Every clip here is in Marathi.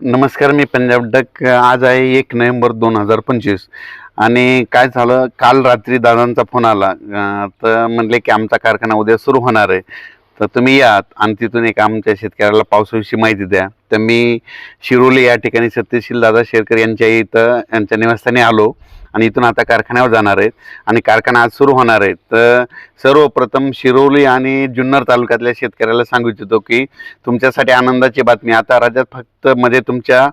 नमस्कार मी पंजाब डक. आज आहे एक नोव्हेंबर दोन हजार पंचवीस. आणि काय झालं काल रात्री दादांचा फोन आला. तर म्हणले की आमचा कारखाना उद्या सुरू होणार आहे. तर तुम्ही या आणि तिथून एक आमच्या शेतकऱ्याला पावसाविषयी माहिती द्या. तर मी शिरोली या ठिकाणी सत्यशील दादा शेरकर यांच्या इथं यांच्या निवासस्थानी आलो. आणि इथून आता कारखान्यावर जाणार आहेत. आणि कारखाना आज सुरू होणार आहे. तर सर्वप्रथम शिरोली आणि जुन्नर तालुक्यातल्या शेतकऱ्याला सांगू इच्छितो की तुमच्यासाठी आनंदाची बातमी. आता राज्यात फक्त मध्ये तुमच्या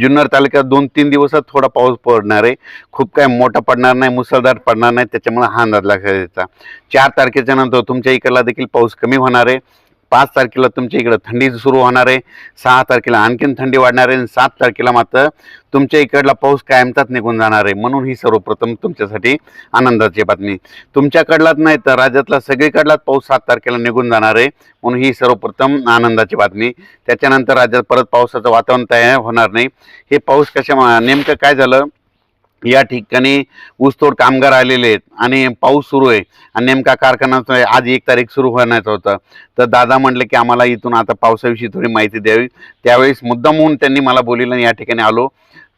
जुन्नर तालुक्यात दोन तीन दिवसात थोडा पाऊस पडणार आहे. खूप काय मोठा पडणार नाही मुसळधार पडणार नाही. त्याच्यामुळे हा अंदाज लक्षात द्यायचा चार तारखेच्या नंतर तुमच्या इकडला देखील पाऊस कमी होणार आहे. पाच तारखेला तुमच्या इकडं थंडी सुरू होणार आहे. सहा तारखेला आणखीन थंडी वाढणार आहे आणि सात तारखेला मात्र तुमच्या इकडला पाऊस कायमचाच निघून जाणार आहे. म्हणून ही सर्वप्रथम तुमच्यासाठी आनंदाची बातमी. तुमच्याकडलाच नाही तर राज्यातला सगळीकडलाच पाऊस सात तारखेला निघून जाणार आहे. म्हणून ही सर्वप्रथम आनंदाची बातमी. त्याच्यानंतर राज्यात परत पावसाचं वातावरण तयार होणार नाही. हे पाऊस कशा नेमकं काय झालं? या ठिकाणी ऊसतोड कामगार आलेले आहेत आणि पाऊस सुरू आहे. आणि नेमका कारखाना आज एक तारीख सुरू होण्याचं होतं. तर दादा म्हटलं की आम्हाला इथून आता पावसाविषयी थोडी माहिती द्यावी. त्यावेळेस मुद्दाम होऊन त्यांनी मला बोलिलं आणि या ठिकाणी आलो.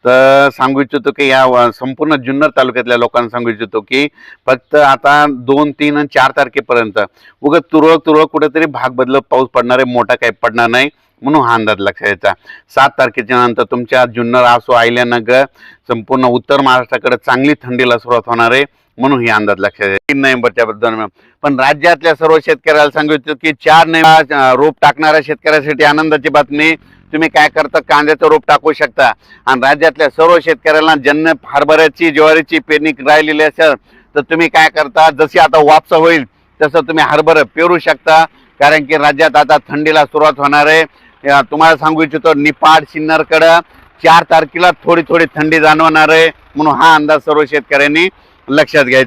तर सांगू इच्छितो की या संपूर्ण जुन्नर तालुक्यातल्या लोकांना सांगू इच्छितो की फक्त आता दोन तीन आणि चार तारखेपर्यंत उगत तुरळक तुरळक कुठेतरी भाग बदलत पाऊस पडणार आहे. मोठा काही पडणार नाही. म्हणून हा अंदाज लक्षात यायचा सात तारखेच्या नंतर तुमच्या जुन्नर असो आयल्यानगर संपूर्ण उत्तर महाराष्ट्राकडे चांगली थंडीला सुरुवात होणार आहे म्हणून ही अंदाज लक्षात येईल तीन नोव्हेंबरच्या दरम्यान पण राज्यातल्या सर्व शेतकऱ्याला सांगू इच्छितो की चार नोव्हेंबर रोप टाकणाऱ्या शेतकऱ्यासाठी आनंदाची बातमी. तुम्ही काय करता? कांद्याचं रोप टाकू शकता. आणि राज्यातल्या सर्व शेतकऱ्यांना ज्यांना हरभऱ्याची ज्वारीची पेरणी राहिलेली असेल तर तुम्ही काय करता? जशी आता वापसा होईल तसं तुम्ही हरभरं पेरू शकता. कारण की राज्यात आता थंडीला सुरुवात होणार आहे. तुम्हाला सांगू इच्छितो निपाड सिन्नरकडं चार तारखेला थोडी थोडी थंडी जाणवणार आहे म्हणून हा अंदाज सर्व शेतकऱ्यांनी लक्षात घ्यायचा.